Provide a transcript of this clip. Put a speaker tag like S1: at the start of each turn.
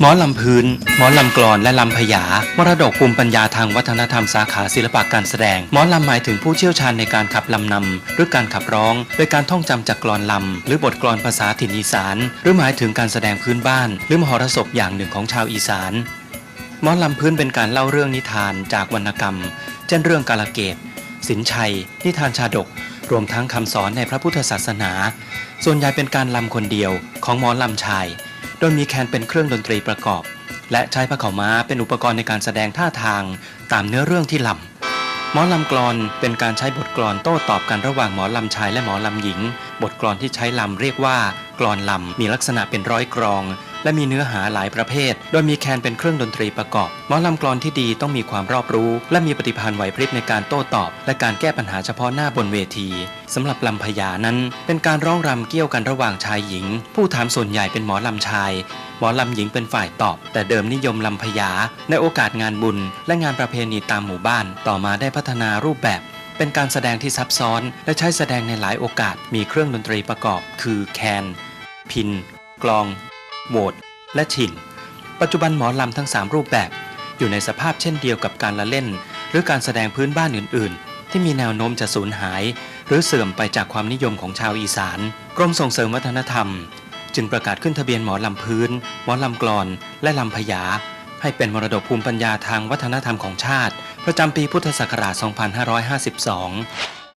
S1: หมอลำพื้น หมอลำกลอนและลำพยา มรดกภูมิปัญญาทางวัฒนธรรมสาขาศิลปะการแสดง หมอลำหมายถึงผู้เชี่ยวชาญในการขับลำนำหรือการขับร้อง โดยการท่องจำจากกลอนลำ หรือบทกลอนภาษาถิ่นอีสาน หรือหมายถึงการแสดงพื้นบ้าน หรือมหรสพอย่างหนึ่งของชาวอีสาน หมอลำพื้นเป็นการเล่าเรื่องนิทานจากวรรณกรรม เช่นเรื่องกาลเกต สินชัย นิทานชาดก รวมทั้งคำสอนในพระพุทธศาสนา ส่วนใหญ่เป็นการลำคนเดียวของหมอลำชาย โดยมีแคนเป็นเครื่องดนตรีประกอบ และใช้ผ้าขาวม้าเป็นอุปกรณ์ในการแสดงท่าทางตามเนื้อเรื่องที่ลำหมอลำกลอนเป็นการใช้บทกลอนโต้ตอบกันระหว่างหมอลำชายและหมอลำหญิง บทกลอนที่ใช้ลำเรียกว่า กลอนลำมีลักษณะเป็นร้อยกรอง และมีเนื้อหาหลายประเภท โดยมีแคนเป็นเครื่องดนตรีประกอบหมอลำกลอนที่ดีต้องมีความรอบรู้ และมีปฏิภาณไหวพริบในการโต้ตอบ และการแก้ปัญหาเฉพาะหน้าบนเวทีสำหรับลำพญานั้น เป็นการร้องรำเกี่ยวกันระหว่างชายหญิง ผู้ถามส่วนใหญ่เป็นหมอลำชาย หมอลำหญิงเป็นฝ่ายตอบ แต่เดิมนิยมลำพญาในโอกาสงานบุญ และงานประเพณีตามหมู่บ้าน ต่อมาได้พัฒนารูปแบบเป็นการแสดงที่ซับซ้อน และใช้แสดงในหลายโอกาสมีเครื่องดนตรีประกอบ คือแคน พินกลอง โหวดและฉินปัจจุบันหมอลำทั้ง 3 รูปแบบ อยู่ในสภาพเช่นเดียวกับการละเล่น หรือการแสดงพื้นบ้านอื่น ๆ ที่มีแนวโน้มจะสูญหาย หรือเสื่อมไปจากความนิยมของชาวอีสาน กรมส่งเสริมวัฒนธรรม จึงประกาศขึ้นทะเบียนหมอลำพื้น หมอลำกลอน และลำพญาให้เป็นมรดกภูมิปัญญาทางวัฒนธรรมของชาติ ประจำปีพุทธศักราช 2552